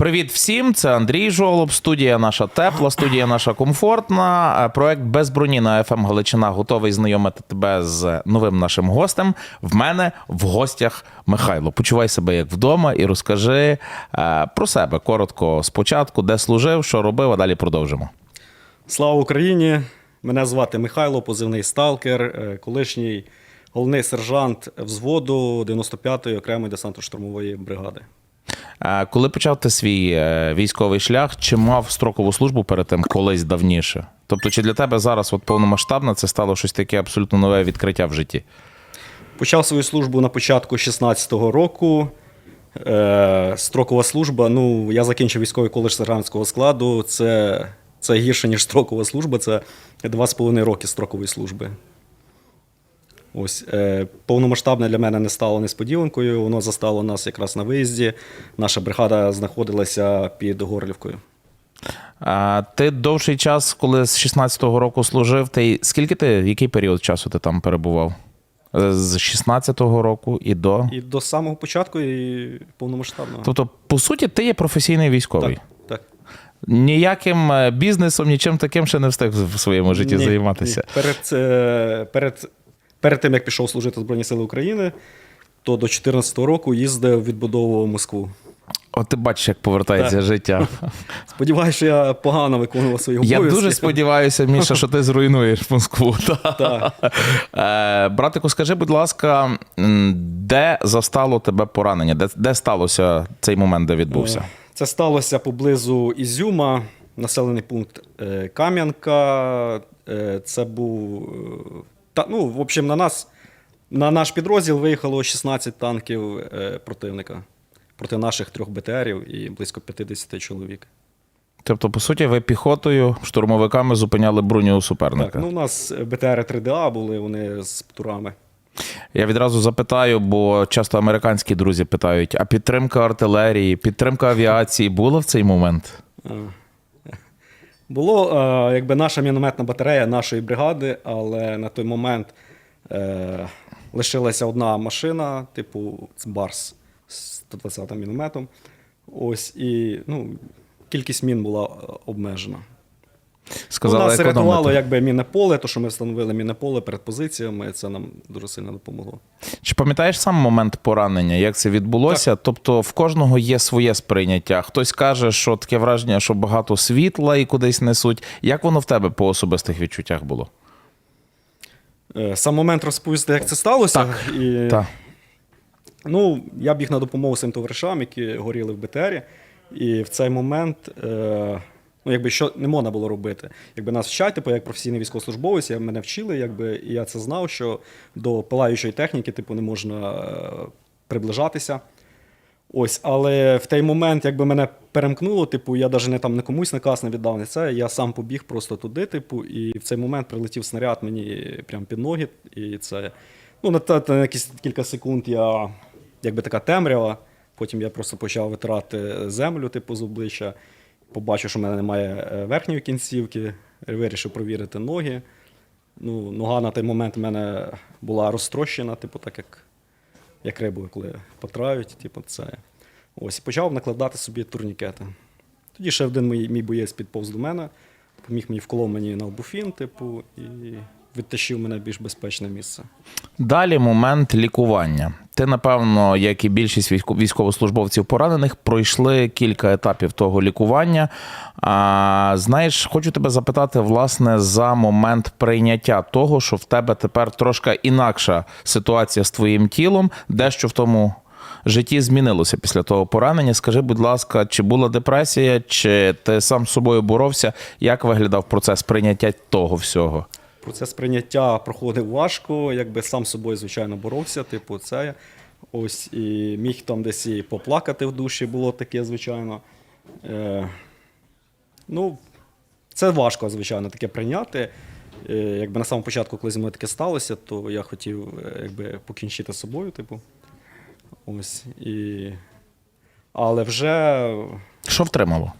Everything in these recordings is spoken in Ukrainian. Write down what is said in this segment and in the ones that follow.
Привіт всім! Це Андрій Жолоб, студія наша тепла, студія наша комфортна. Е, Проект без броні на FM Галичина готовий знайомити тебе з новим нашим гостем. В мене в гостях Михайло. Почувай себе як вдома і розкажи е, про себе коротко спочатку, де служив, що робив, а далі продовжимо. Слава Україні! Мене звати Михайло, позивний сталкер, е, колишній головний сержант взводу 95-ї окремої десантно-штурмової бригади. Коли почав ти свій е, військовий шлях, чи мав строкову службу перед тим колись давніше? Тобто, чи для тебе зараз от повномасштабно це стало щось таке абсолютно нове відкриття в житті? Почав свою службу на початку 16-го року. Е, строкова служба. Ну, я закінчив військовий коледж сержантського складу. Це, це гірше, ніж строкова служба. Це 2,5 роки строкової служби. Ось е, повномасштабне для мене не стало несподіванкою. Воно застало нас якраз на виїзді. Наша бригада знаходилася під Горлівкою. А ти довший час, коли з 16-го року служив, ти скільки ти, який період часу ти там перебував? Е, З 16-го року і до. І до самого початку і повномасштабного. Тобто, по суті, ти є професійний військовий. так. Ніяким е, бізнесом, нічим таким ще не встиг в своєму житті Ні, займатися. ні. Перед, е, перед, перед тим, як пішов служити в Збройні Сили України, то до 2014 року їздив, відбудовував Москву. От ти бачиш, як повертається Так. життя. Сподіваюся, що я погано виконував свої Я дуже сподіваюся, Міша, що ти зруйнуєш Москву. Так. Е, Братику, скажи, будь ласка, де застало тебе поранення? Де, де сталося цей момент, де відбувся? Це сталося поблизу Ізюма, населений пункт е, Кам'янка. Е, Це був. Е, Та, ну, в общем, на нас, на наш підрозділ виїхало 16 танків е, противника проти наших трьох БТРів і близько 50 чоловік. Тобто, по суті, ви піхотою, штурмовиками зупиняли броню у суперника. Так, ну у нас БТР 3ДА були, вони з турами. Я відразу запитаю, бо часто американські друзі питають: а підтримка артилерії, підтримка авіації була в цей момент? Було е, якби наша мінометна батарея нашої бригади, але на той момент е, лишилася одна машина, типу Барс з 120 мінометом. Ось і ну, кількість мін була е, обмежена. Сказали, ну, нас рятувало якби мінне поле, то що ми встановили мінне поле перед позиціями, це нам дуже сильно допомогло. Чи пам'ятаєш сам момент поранення, як це відбулося? Тобто в кожного є своє сприйняття. Хтось каже, що таке враження, що багато світла і кудись несуть. Як воно в тебе по особистих відчуттях було? Е, Сам момент розповісти, як це сталося. Так, і... Так. Ну, я біг на допомогу своїм товаришам, які горіли в БТРі. І в цей момент, е, ну, якби що не можна було робити. Якби нас вчать, типу, як професійний військовослужбовець, мене вчили, якби, і я це знав, що до палаючої техніки, типу, не можна е, приближатися. Ось, але в той момент, якби мене перемкнуло, типу, я навіть не там не комусь наказ не віддав, не це. Я сам побіг просто туди, типу, і в цей момент прилетів снаряд мені прямо під ноги. І це. Ну, на, та- на якісь кілька секунд я, якби така темрява. Потім я просто почав витирати землю, типу, з обличчя. Побачив, що в мене немає е, верхньої кінцівки, вирішив провірити ноги. Ну, нога на той момент в мене була розтрощена, типу, так як як рибу, коли потрають, типу, це. Ось, і почав накладати собі турнікети. Тоді ще один мій, мій боєць підповз до мене, поміг мені вколов мені на албуфін, типу, і відтащив мене в більш безпечне місце. Далі момент лікування. Ти, напевно, як і більшість військо- військовослужбовців поранених, пройшли кілька етапів того лікування. А, знаєш, хочу тебе запитати, власне, за момент прийняття того, що в тебе тепер трошки інакша ситуація з твоїм тілом, дещо в тому житті змінилося після того поранення. Скажи, будь ласка, чи була депресія, чи ти сам з собою боровся? Як виглядав процес прийняття того всього? Процес прийняття проходив важко, якби сам собою, звичайно, боровся. Типу, це ось і міг там десь і поплакати в душі, було таке, звичайно. Е, ну, це важко, звичайно, таке прийняти. Е, якби на самому початку, коли зі мною таке сталося, то я хотів е, якби, покінчити з собою, типу. Ось. І... Але вже Що втримало?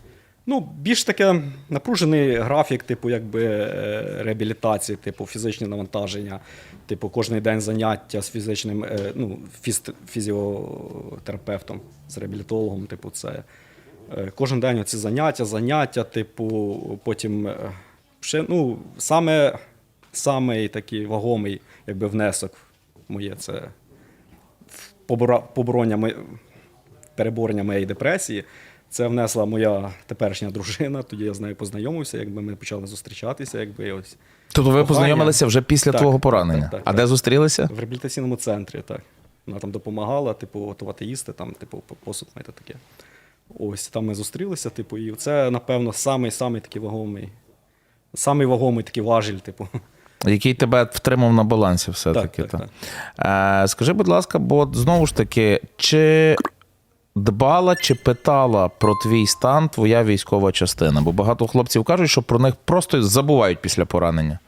Ну, більш таке напружений графік, типу, якби е, реабілітації, типу, фізичні навантаження, типу, кожен день заняття з фізичним, е, ну, фізіотерапевтом, з реабілітологом, типу, це. Е, Кожен день оці заняття, заняття, типу, потім ще, ну, саме, самий такий вагомий якби, внесок моє це в побора- побороня мо- переборення моєї депресії. Це внесла моя теперішня дружина. Тоді я з нею познайомився, якби ми почали зустрічатися, якби ось Тобто ви Кохання. познайомилися вже після Так, твого поранення. так, так, а так. де зустрілися? в реабілітаційному центрі, так. Вона там допомагала, типу, готувати їсти, там, типу, посуд мити таке. Ось там ми зустрілися, типу, і це, напевно, самий самий такий вагомий, самий вагомий такий важіль, типу. Який тебе втримав на балансі, все-таки. Так, так, та. Е, скажи, будь ласка, бо знову ж таки, чи дбала чи питала про твій стан твоя військова частина? Бо багато хлопців кажуть, що про них просто забувають після поранення.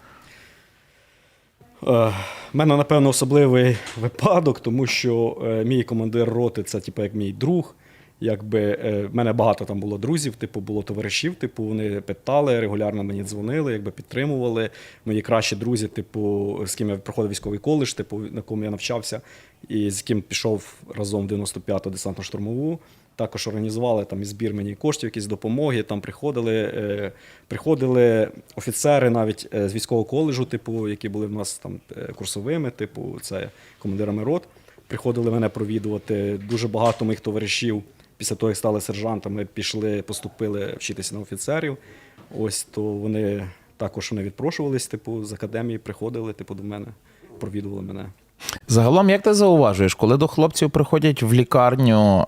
У мене, напевно, особливий випадок, тому що е, мій командир роти це, типу, як мій друг. Якби е, в мене багато там було друзів, типу, було товаришів, типу, вони питали, регулярно мені дзвонили, якби підтримували. Мої кращі друзі, типу, з ким я проходив військовий коледж, типу, на кому я навчався, і з ким пішов разом в 95-ту десантно-штурмову. Також організували там і збір мені коштів, якісь допомоги. Там приходили, е, приходили офіцери навіть е, з військового коледжу, типу, які були в нас там е, курсовими, типу, це командирами рот. Приходили мене провідувати. Дуже багато моїх товаришів після того, як стали сержантами, пішли, поступили вчитися на офіцерів. Ось то вони також вони відпрошувались, типу, з академії приходили, типу, до мене, провідували мене. Загалом, як ти зауважуєш, коли до хлопців приходять в лікарню,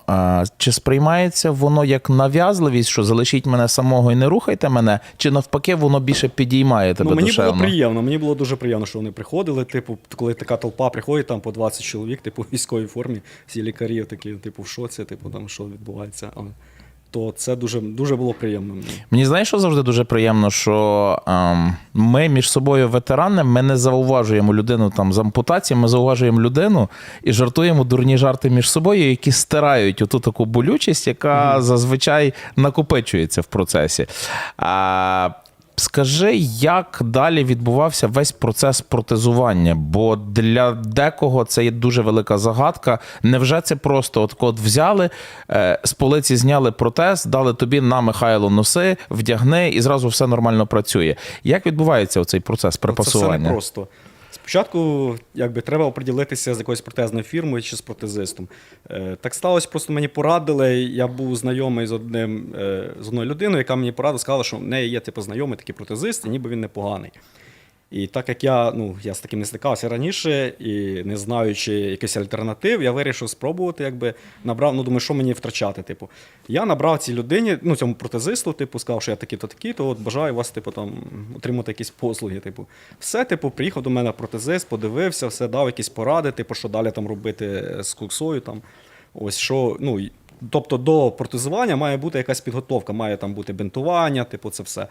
чи сприймається воно як нав'язливість, що залишіть мене самого і не рухайте мене, чи навпаки воно більше підіймає тебе Ну, мені душевно? було приємно. Мені було дуже приємно, що вони приходили. Типу, коли така толпа приходить, там по 20 чоловік, типу, в військовій формі, всі лікарі такі, типу, в шоці, типу, там що відбувається. Але- То це дуже, дуже було приємно мені. Мені знаєш, що завжди дуже приємно, що ем, ми між собою ветерани, ми не зауважуємо людину там з ампутацією, ми зауважуємо людину і жартуємо дурні жарти між собою, які стирають оту таку болючість, яка зазвичай накопичується в процесі. А, Скажи, як далі відбувався весь процес протезування? Бо для декого це є дуже велика загадка. Невже це просто от, код взяли, е, з полиці зняли протез, дали тобі на Михайло носи, вдягни і зразу все нормально працює. Як відбувається цей процес Це все припасування? не просто. Спочатку якби, треба оприділитися з якоюсь протезною фірмою чи з протезистом. Е, так сталося, просто мені порадили. Я був знайомий з одним е, з одною людиною, яка мені порадила, сказала, що в неї є типу, знайомий такий протезист, і ніби він непоганий. І так як я, ну, я з таким не стикався раніше і не знаючи якихось альтернатив, я вирішив спробувати, якби набрав, ну думаю, що мені втрачати. Типу, я набрав цій людині, ну цьому протезисту, типу, сказав, що я такий-то такий, то от бажаю вас, типу, там отримати якісь послуги. Типу, все, типу, приїхав до мене протезист, подивився, все дав якісь поради, типу, що далі там робити з куксою. Там, ось що, ну, тобто до протезування має бути якась підготовка, має там бути бинтування, типу, це все.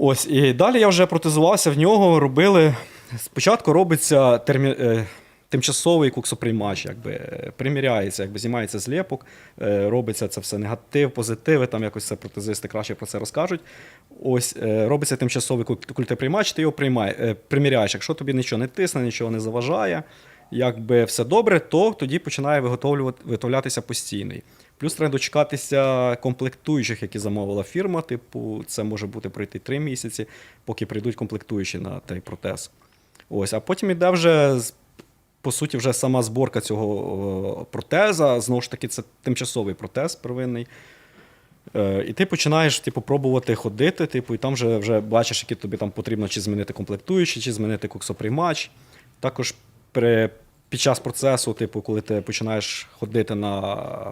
Ось, і далі я вже протезувався в нього, робили. Спочатку робиться термі... е, тимчасовий куксоприймач, якби е, приміряється, якби знімається зліпок, е, робиться це все негатив, позитиви, там якось це протезисти краще про це розкажуть. Ось робиться тимчасовий куль- культиприймач, ти його приймай, е, приміряєш. Якщо тобі нічого не тисне, нічого не заважає, якби все добре, то тоді починає виготовлятися постійний. Плюс треба дочекатися комплектуючих, які замовила фірма. Типу, це може бути пройти три місяці, поки прийдуть комплектуючі на той протез. Ось, а потім іде вже по суті вже сама зборка цього протеза. Знову ж таки, це тимчасовий протез первинний. Е, І ти починаєш типу, пробувати ходити, типу, і там вже, вже бачиш, які тобі там потрібно чи змінити комплектуючі, чи змінити коксоприймач. Також при, під час процесу, типу, коли ти починаєш ходити на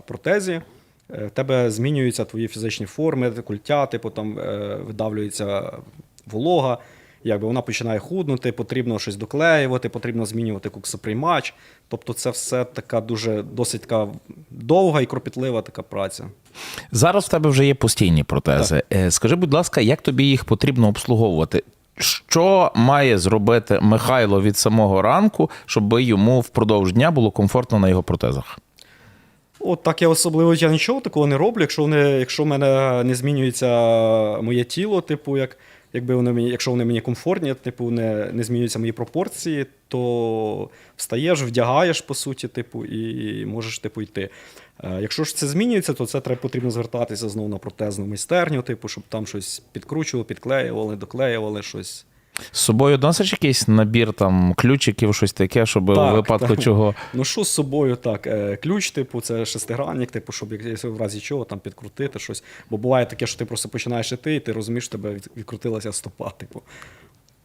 протезі, е, в тебе змінюються твої фізичні форми, культя, типу, там е, видавлюється волога. Якби вона починає худнути, потрібно щось доклеювати, потрібно змінювати коксоприймач. Тобто це все така дуже досить така довга і кропітлива така праця. Зараз в тебе вже є постійні протези. Е, Скажи, будь ласка, як тобі їх потрібно обслуговувати? Що має зробити Михайло від самого ранку, щоб йому впродовж дня було комфортно на його протезах? От так я особливо я нічого такого не роблю. Якщо, не, якщо в мене не змінюється моє тіло, типу, як, якби вони мені, якщо вони мені комфортні, типу, не, не змінюються мої пропорції, то встаєш, вдягаєш, по суті, типу, і можеш типу, йти. Е, Якщо ж це змінюється, то це треба потрібно звертатися знову на протезну майстерню, типу, щоб там щось підкручували, підклеювали, доклеювали щось. З собою носиш якийсь набір там ключиків, щось таке, щоб у випадку так. чого. Ну, що з собою так? е, Ключ, типу, це шестигранник, типу, щоб якщо в разі чого там підкрутити щось. Бо буває таке, що ти просто починаєш іти, і ти розумієш, що тебе відкрутилася стопа. Типу.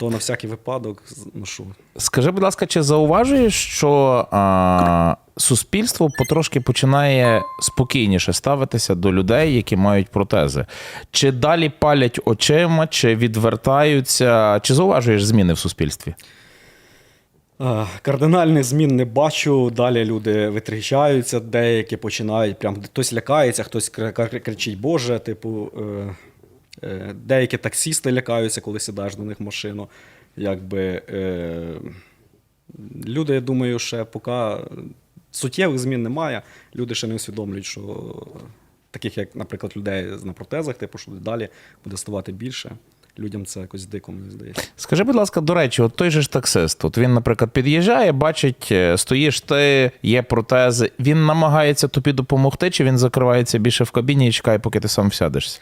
То на всякий випадок ношу. Скажи, будь ласка, чи зауважуєш, що а, суспільство потрошки починає спокійніше ставитися до людей, які мають протези? Чи далі палять очима, чи відвертаються? Чи зауважуєш зміни в суспільстві? Кардинальних змін не бачу. Далі люди витріщаються, деякі починають прям хтось лякається, хтось кри- кри- кричить Боже, типу. е, Деякі таксісти лякаються, коли сідаєш до них машину. Якби, е, люди, я думаю, ще поки суттєвих змін немає. Люди ще не усвідомлюють, що таких, як, наприклад, людей на протезах, типу, що далі буде ставати більше. Людям це якось дико, мені здається. Скажи, будь ласка, до речі, от той же ж таксист, от він, наприклад, під'їжджає, бачить, е, стоїш ти, є протези. Він намагається тобі допомогти, чи він закривається більше в кабіні і чекає, поки ти сам сядешся?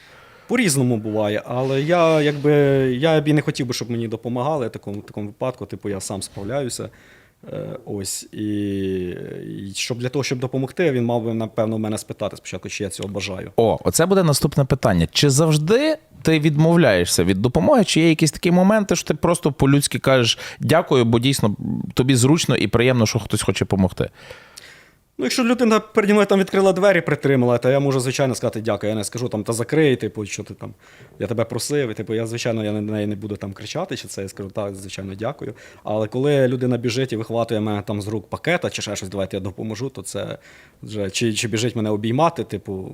По-різному буває, але я якби я б і не хотів би, щоб мені допомагали в такому, такому випадку. Типу, я сам справляюся. Е, ось і, і щоб для того, щоб допомогти, він мав би напевно мене спитати спочатку, чи я цього бажаю. О, оце буде наступне питання. Чи завжди ти відмовляєшся від допомоги, чи є якісь такі моменти, що ти просто по-людськи кажеш дякую, бо дійсно тобі зручно і приємно, що хтось хоче допомогти? Ну, якщо людина переді мною там відкрила двері, притримала, то я можу, звичайно, сказати дякую. Я не скажу там, та закрий, типу, що ти там, я тебе просив. І, типу, я, звичайно, я на неї не буду там кричати, чи це я скажу, так, звичайно, дякую. Але коли людина біжить і вихватує мене там з рук пакета, чи ще щось, давайте я допоможу, то це вже чи, чи біжить мене обіймати, типу,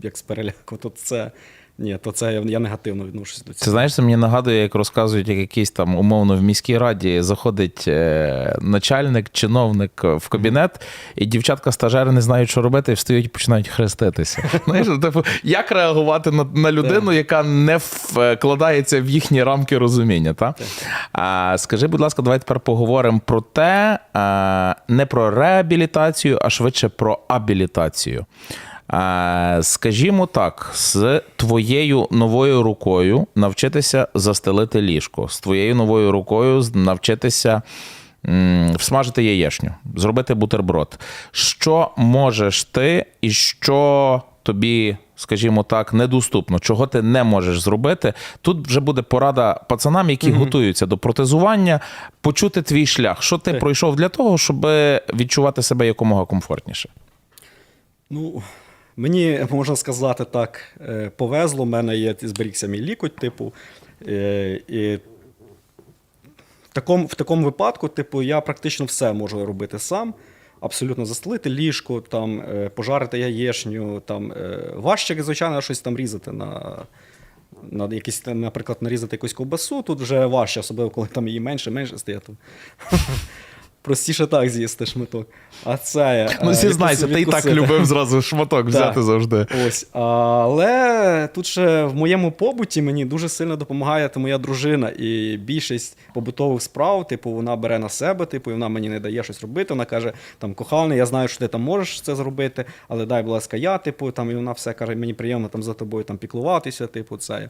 як з переляку, то це ні, то це я, негативно відношусь до Це цього. знаєш, це мені нагадує, як розказують, як якийсь там умовно в міській раді заходить е, начальник, чиновник в кабінет, і дівчатка-стажери не знають, що робити, і встають і починають хреститися. Знаєш, ну, типу, як реагувати на, на людину, яка не вкладається в їхні рамки розуміння? Та? А, скажи, будь ласка, давай тепер поговоримо про те, а, не про реабілітацію, а швидше про абілітацію. Скажімо так, з твоєю новою рукою навчитися застелити ліжко, з твоєю новою рукою навчитися всмажити яєшню, зробити бутерброд. Що можеш ти і що тобі, скажімо так, недоступно, чого ти не можеш зробити? Тут вже буде порада пацанам, які готуються до протезування, почути твій шлях. Що ти Так. пройшов для того, щоб відчувати себе якомога комфортніше? Ну, мені можна сказати так, е, повезло. У мене є зберігся мій лікоть, типу. е, І в такому, в такому випадку, типу, я практично все можу робити сам. Абсолютно застелити ліжко, там, е, пожарити яєшню, там, важче, звичайно, щось там різати на. На якісь, наприклад, нарізати якусь ковбасу, тут вже важче, особливо коли там її менше, менше стає. Простіше так з'їсти шматок. А це. Ну, е, зізнайся, ти і так любив зразу шматок взяти завжди. Ось, але тут ще в моєму побуті мені дуже сильно допомагає моя дружина. І більшість побутових справ, типу, вона бере на себе, типу, і вона мені не дає щось робити. Вона каже: там, коханий, я знаю, що ти там можеш це зробити, але дай, будь ласка, я, типу, там, і вона все каже, мені приємно там за тобою там піклуватися, типу, це.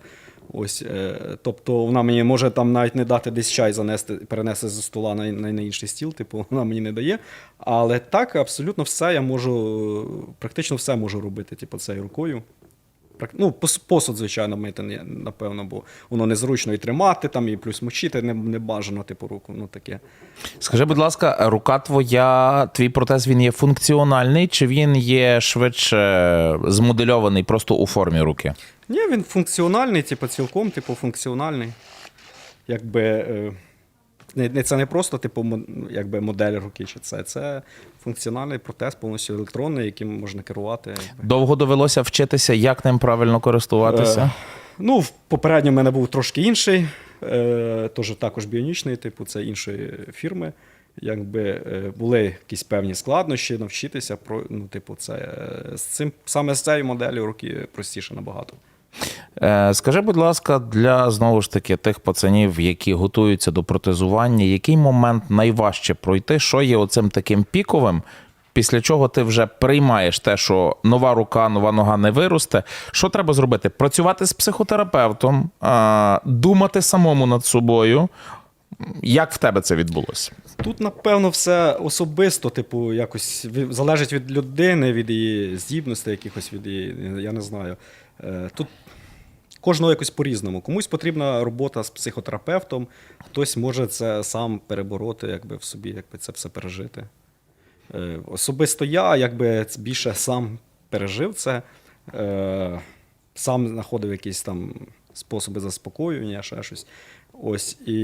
Ось, е, тобто вона мені може там навіть не дати десь чай занести, перенести зі стола на, на, на інший стіл, типу, вона мені не дає. Але так, абсолютно все я можу, практично все можу робити, типу, цією рукою. Ну, посуд, звичайно, мити, напевно, бо воно незручно і тримати, там, і плюс мочити не, не бажано, типу, руку. Ну таке. Скажи, будь ласка, рука твоя, твій протез він є функціональний, чи він є швидше змодельований просто у формі руки? Ні, він функціональний, типу, цілком, типу, функціональний. Якби. Е, це не просто, типу, якби модель руки, чи це. Це функціональний протез, повністю електронний, яким можна керувати. якби. Довго довелося вчитися, як ним правильно користуватися? Е, ну, попередньо в мене був трошки інший, е, теж також біонічний, типу, це іншої фірми. Якби е, були якісь певні складнощі, навчитися про ну, типу, це е, з цим саме з цією моделлю руки простіше набагато. Е, Скажи, будь ласка, для знову ж таки тих пацанів, які готуються до протезування, який момент найважче пройти? Що є оцим таким піковим? Після чого ти вже приймаєш те, що нова рука, нова нога не виросте. Що треба зробити? Працювати з психотерапевтом, думати самому над собою. Як в тебе це відбулося? Тут, напевно, все особисто, типу, якось залежить від людини, від її здібностей, якихось від її, я не знаю. Е, Тут кожного якось по-різному. Комусь потрібна робота з психотерапевтом, хтось може це сам перебороти, якби в собі, якби це все пережити. Е, Особисто я якби більше сам пережив це, е, сам знаходив якісь там способи заспокоювання, ще щось. Ось, і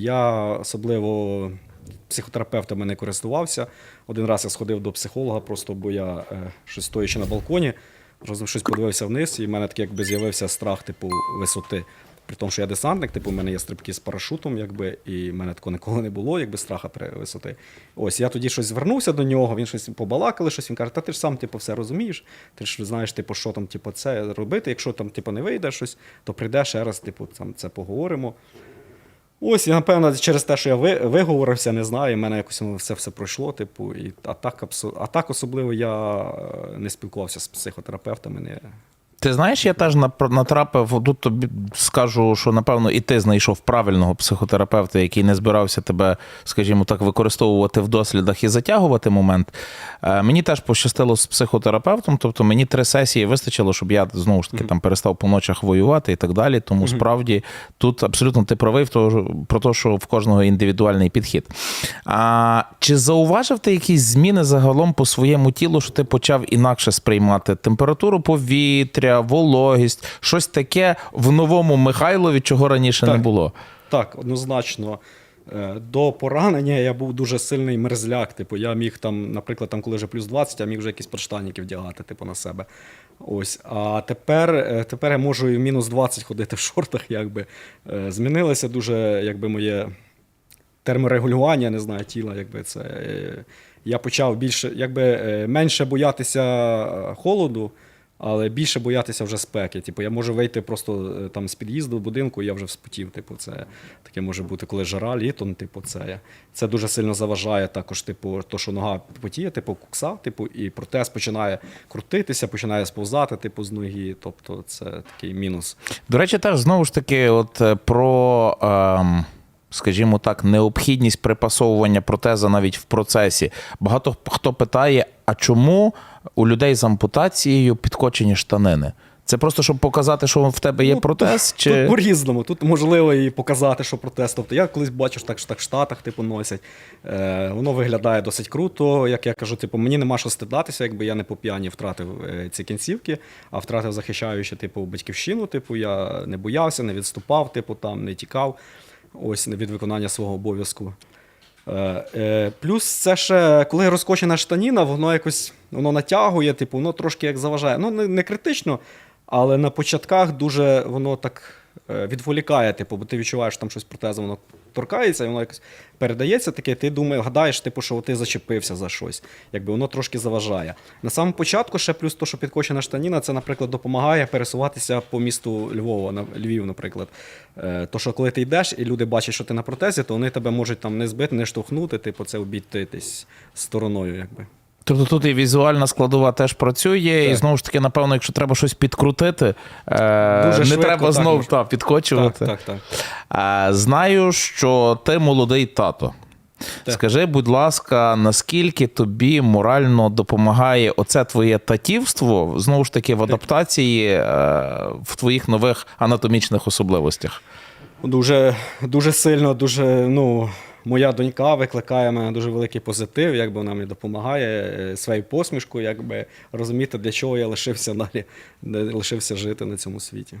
я особливо психотерапевтами не користувався. Один раз я сходив до психолога, просто бо я щось стоячи на балконі, разом щось подивився вниз, і в мене такий якби з'явився страх, типу, висоти. При тому, що я десантник, типу, у мене є стрибки з парашутом, якби, і в мене такого ніколи не було, якби страха при висоти. Ось я тоді щось звернувся до нього, він щось побалакали, щось він каже, та ти ж сам типу, все розумієш, ти ж знаєш, типу, що там, типу, це робити. Якщо там типу, не вийде щось, то прийде ще раз, типу, там це поговоримо. Ось, і напевно, через те, що я ви- виговорився, не знаю, в мене якось все все пройшло. Типу, і, а, так, а так особливо я е, не спілкувався з психотерапевтами. Не... Ти знаєш, я теж натрапив, тут тобі скажу, що напевно і ти знайшов правильного психотерапевта, який не збирався тебе, скажімо так, використовувати в дослідах і затягувати момент. Е, Мені теж пощастило з психотерапевтом, тобто мені три сесії вистачило, щоб я знову ж таки там перестав по ночах воювати і так далі. Тому справді тут абсолютно ти правий про те, що в кожного індивідуальний підхід. А чи зауважив ти якісь зміни загалом по своєму тілу, що ти почав інакше сприймати температуру повітря, вологість, щось таке в новому Михайлові, чого раніше не було? Так, однозначно. Е, До поранення я був дуже сильний мерзляк. Типу, я міг там, наприклад, там, коли вже плюс 20, я міг вже якісь подштанники вдягати, типу, на себе. Ось. А тепер, е, тепер я можу і в мінус 20 ходити в шортах, якби. Е, Змінилося дуже, якби моє терморегулювання, не знаю, тіла, якби це. Я почав більше, якби менше боятися холоду, але більше боятися вже спеки. Типу, я можу вийти просто е, там з під'їзду будинку, і я вже вспотів. Типу, це таке може бути, коли жара, літо, типу, це. Це дуже сильно заважає також, типу, то, що нога потіє, типу, кукса, типу, і протез починає крутитися, починає сповзати, типу, з ноги. Тобто, це такий мінус. До речі, теж знову ж таки, от е, про. Ем... Скажімо так, необхідність припасовування протеза навіть в процесі. Багато хто питає: а чому у людей з ампутацією підкочені штанини? Це просто щоб показати, що в тебе є Ну, протез? Чи... Тут по-різному. Тут можливо і показати, що протест. Тобто я колись бачу, що так, що так в Штатах типу, носять. Е, воно виглядає досить круто. Як я кажу, типу, мені нема що стидатися, якби я не по п'яні втратив е, ці кінцівки, а втратив захищаючи типу, батьківщину. Типу, я не боявся, не відступав, типу, там, не тікав ось від виконання свого обов'язку. Е, е, плюс це ще, коли розкочена штаніна, воно якось воно натягує, типу, воно трошки як заважає. Ну, не, не критично, але на початках дуже воно так е, відволікає, типу, бо ти відчуваєш, що там щось протезом воно торкається, і воно якось передається таке, ти думаєш, гадаєш, типу, що ти зачепився за щось. Якби воно трошки заважає. На самому початку ще плюс то, що підкочена штаніна, це, наприклад, допомагає пересуватися по місту Львова, на Львів, наприклад. Е, То, що коли ти йдеш і люди бачать, що ти на протезі, то вони тебе можуть там не збити, не штовхнути, типу, це обійтись стороною, якби. Тобто тут і візуальна складова теж працює, і знову ж таки, напевно, якщо треба щось підкрутити, е, Дуже не швидко, треба так, знову та, підкочувати. Так, так, так. Е, Знаю, що ти молодий тато. Так. Скажи, будь ласка, наскільки тобі морально допомагає оце твоє татівство знову ж таки в адаптації е, в твоїх нових анатомічних особливостях? Дуже, дуже сильно, дуже, ну, моя донька викликає в мене дуже великий позитив, якби вона мені допомагає е, своєю посмішкою, якби розуміти, для чого я лишився далі, лишився жити на цьому світі.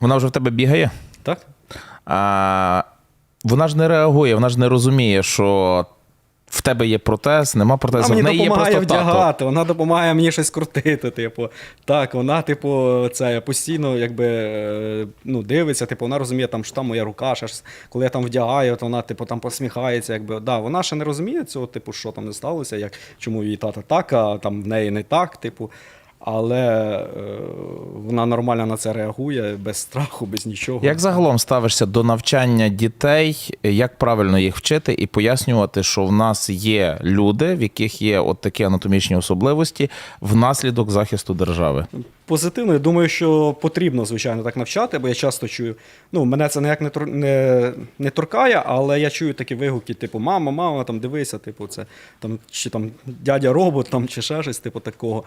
Вона вже в тебе бігає? Так? А, вона ж не реагує, вона ж не розуміє, що в тебе є протез, нема Вона протезу. мені в неї є допомагає просто тато. вдягати, вона допомагає мені щось крутити. Типу, так, вона, типу, це постійно якби е, ну, дивиться, типу, вона розуміє, там, що там моя рука, ще ж коли я там вдягаю, то вона типу, там посміхається. Якби, да, вона ще не розуміє цього, типу, що там не сталося, як, чому її тата так, а там в неї не так. Типу. Але е, вона нормально на це реагує без страху, без нічого. Як загалом ставишся до навчання дітей, як правильно їх вчити і пояснювати, що в нас є люди, в яких є от такі анатомічні особливості внаслідок захисту держави? Позитивно, я думаю, що потрібно, звичайно, так навчати, бо я часто чую. Ну, мене це ніяк не, тор- не, не торкає, але я чую такі вигуки, типу, мама, мама, там дивися, типу, це там, чи там дядя робот, там, чи ще щось, типу, такого.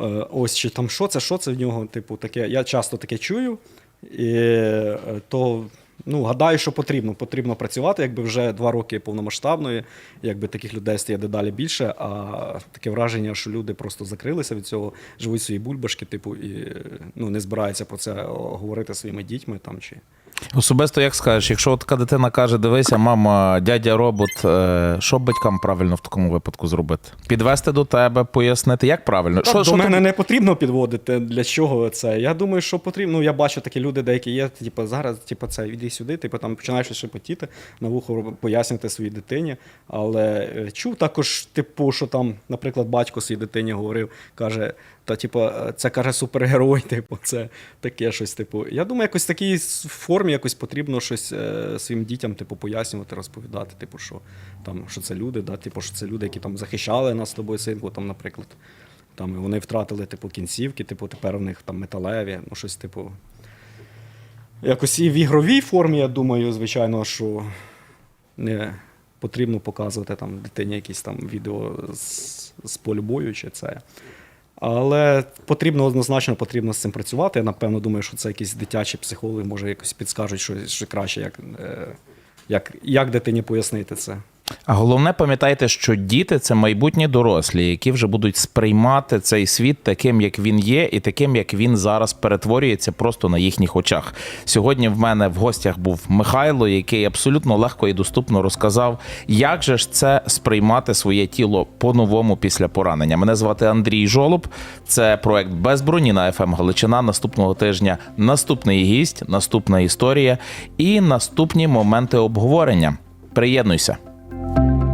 Е, ось, чи там що це, що це в нього, типу, таке. Я часто таке чую. І е, то ну, гадаю, що потрібно. Потрібно працювати, якби вже два роки повномасштабної, якби таких людей стає дедалі більше. А таке враження, що люди просто закрилися від цього, живуть свої бульбашки, типу, і ну, не збираються про це говорити своїми дітьми там чи. Особисто як скажеш, якщо така дитина каже, дивися, мама, дядя робот, е, що батькам правильно в такому випадку зробити? Підвести до тебе, пояснити, як правильно? Та, Що, до що мене тобі- не потрібно підводити. Для чого це? Я думаю, що потрібно. Ну, я бачу такі люди, деякі є, типу, зараз, типу, це іди сюди, типу, там починаєш шепотіти, на вухо пояснювати своїй дитині. Але е, чув також, типу, що там, наприклад, батько своїй дитині говорив, каже. Та, типу, е, це каже супергерой, типу, це таке щось. Типу. Я думаю, якось в такій формі якось потрібно щось е, своїм дітям, типу, пояснювати, розповідати, типу, що там, що це люди, да, типу, що це люди, які там захищали нас з тобою, синку, там, наприклад. Там і вони втратили, типу, кінцівки, типу, тепер у них там металеві, ну щось, типу. Якось і в ігровій формі, я думаю, звичайно, що не потрібно показувати там дитині якісь там відео з, з полюбою чи це. Але потрібно однозначно потрібно з цим працювати. Я напевно думаю, що це якісь дитячі психологи, може, якось підскажуть, що, що краще, як, е, як, як дитині пояснити це. А головне, пам'ятайте, що діти це майбутні дорослі, які вже будуть сприймати цей світ таким, як він є, і таким, як він зараз перетворюється просто на їхніх очах. Сьогодні в мене в гостях був Михайло, який абсолютно легко і доступно розказав, як же ж це сприймати своє тіло по-новому після поранення. Мене звати Андрій Жолоб. Це проект без броні на ФМ Галичина. Наступного тижня наступний гість, наступна історія і наступні моменти обговорення. Приєднуйся. you